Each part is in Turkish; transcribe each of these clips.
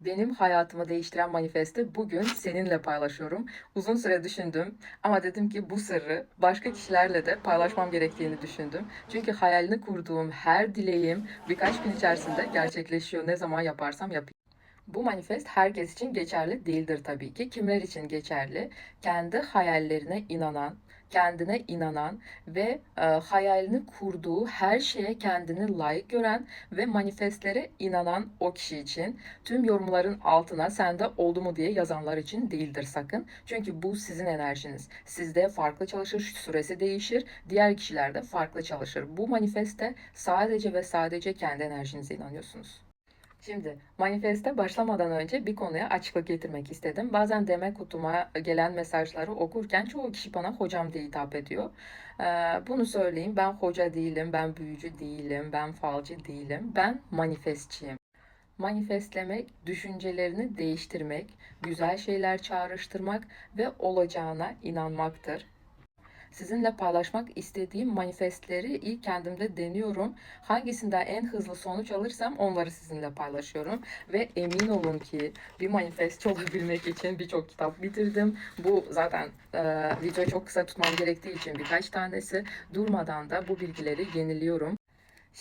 Benim hayatımı değiştiren manifesti bugün seninle paylaşıyorum. Uzun süre düşündüm ama dedim ki bu sırrı başka kişilerle de paylaşmam gerektiğini düşündüm. Çünkü hayalini kurduğum her dileğim birkaç gün içerisinde gerçekleşiyor ne zaman yaparsam yapayım. Bu manifest herkes için geçerli değildir tabii ki. Kimler için geçerli? Kendi hayallerine inanan, kendine inanan ve e, hayalini kurduğu her şeye kendini layık gören ve manifestlere inanan o kişi için. Tüm yorumların altına sende oldu mu diye yazanlar için değildir sakın. Çünkü bu sizin enerjiniz. Sizde farklı çalışır, süresi değişir. Diğer kişilerde farklı çalışır. Bu manifeste sadece ve sadece kendi enerjinize inanıyorsunuz. Şimdi manifeste başlamadan önce bir konuya açıklık getirmek istedim. Bazen DM kutuma gelen mesajları okurken çoğu kişi bana hocam diye hitap ediyor. Ee, bunu söyleyeyim ben hoca değilim, ben büyücü değilim, ben falcı değilim. Ben manifestçiyim. Manifestlemek, düşüncelerini değiştirmek, güzel şeyler çağrıştırmak ve olacağına inanmaktır. Sizinle paylaşmak istediğim manifestleri ilk kendimde deniyorum. Hangisinden en hızlı sonuç alırsam onları sizinle paylaşıyorum. Ve emin olun ki bir manifestçi olabilmek için birçok kitap bitirdim. Bu zaten e, videoyu çok kısa tutmam gerektiği için birkaç tanesi. Durmadan da bu bilgileri yeniliyorum.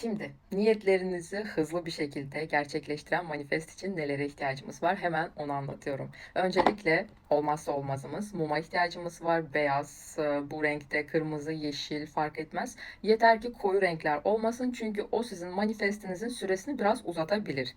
Şimdi niyetlerinizi hızlı bir şekilde gerçekleştiren manifest için nelere ihtiyacımız var? Hemen onu anlatıyorum. Öncelikle olmazsa olmazımız muma ihtiyacımız var. Beyaz, e, bu renkte kırmızı, yeşil fark etmez. Yeter ki koyu renkler olmasın çünkü o sizin manifestinizin süresini biraz uzatabilir.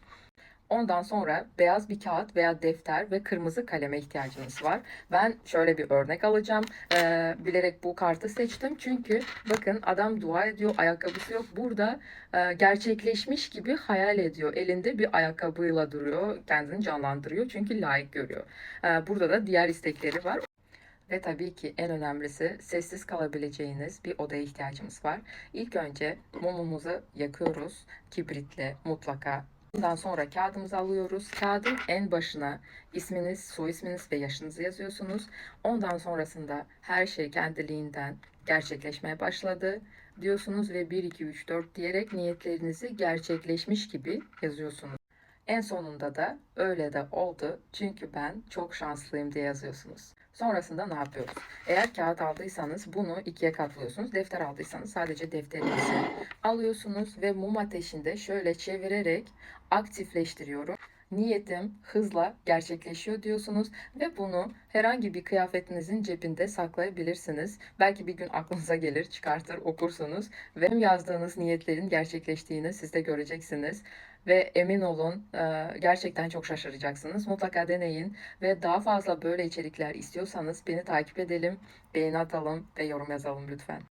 Ondan sonra beyaz bir kağıt veya defter ve kırmızı kaleme ihtiyacınız var. Ben şöyle bir örnek alacağım. Ee, bilerek bu kartı seçtim. Çünkü bakın adam dua ediyor, ayakkabısı yok. Burada e, gerçekleşmiş gibi hayal ediyor. Elinde bir ayakkabıyla duruyor, kendini canlandırıyor. Çünkü layık görüyor. Ee, burada da diğer istekleri var. Ve tabii ki en önemlisi sessiz kalabileceğiniz bir odaya ihtiyacımız var. İlk önce mumumuzu yakıyoruz kibritle mutlaka. Bundan sonra kağıdımızı alıyoruz. Kağıdın en başına isminiz, soy isminiz ve yaşınızı yazıyorsunuz. Ondan sonrasında her şey kendiliğinden gerçekleşmeye başladı diyorsunuz ve 1, 2, 3, 4 diyerek niyetlerinizi gerçekleşmiş gibi yazıyorsunuz. En sonunda da öyle de oldu çünkü ben çok şanslıyım diye yazıyorsunuz. Sonrasında ne yapıyoruz? Eğer kağıt aldıysanız bunu ikiye katlıyorsunuz. Defter aldıysanız sadece defterinizi alıyorsunuz ve mum ateşinde şöyle çevirerek aktifleştiriyorum. Niyetim hızla gerçekleşiyor diyorsunuz ve bunu herhangi bir kıyafetinizin cebinde saklayabilirsiniz. Belki bir gün aklınıza gelir, çıkartır, okursunuz ve yazdığınız niyetlerin gerçekleştiğini siz de göreceksiniz. Ve emin olun e, gerçekten çok şaşıracaksınız. Mutlaka deneyin ve daha fazla böyle içerikler istiyorsanız beni takip edelim, beğeni atalım ve yorum yazalım lütfen.